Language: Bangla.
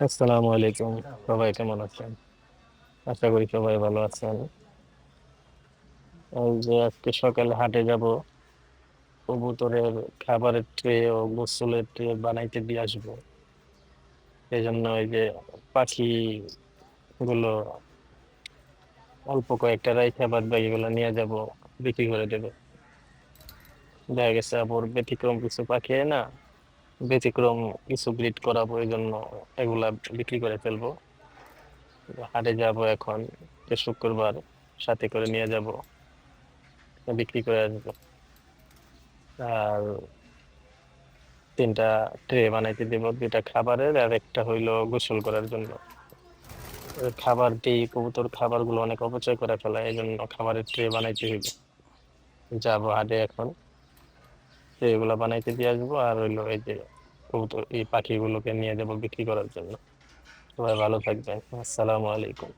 আসসালামু আলাইকুম। সবাই কেমন আছেন? আশা করি সবাই ভালো আছেন। এই যে আজকে সকালে হাটে যাব, কবুতরের খাবারের ট্রে ও গোসলের ট্রে বানাইতে দিয়ে আসব। সেই জন্য ওই যে পাখি গুলো অল্প কয়েকটা রাইখা বাদ বাকিগুলো নিয়ে যাব, বিক্রি করে দেবে। দেখা গেছে আবার ব্যতিক্রম কিছু পাখি না? ব্যতিক্রম কিছু ব্রিড করাবো এই জন্য এগুলা বিক্রি করে ফেলব। হাটে যাব এখন শুক্রবার সাথে করে নিয়ে যাব, বিক্রি করে আসব। আর তিনটা ট্রে বানাইতে দেবো, দুইটা খাবারের আর একটা হইল গোসল করার জন্য। খাবার দিই, কবুতর খাবারগুলো অনেক অপচয় করে ফেলায়, এই জন্য খাবারের ট্রে বানাইতে হইবে যাব হাটে এখন। ট্রে এগুলো বানাইতে দিয়ে আসব। আর হইল এই যে কবুতর, এই পাখিগুলোকে নিয়ে যাব বিক্রি করার জন্য। সবাই ভালো থাকবেন। আসসালামু আলাইকুম।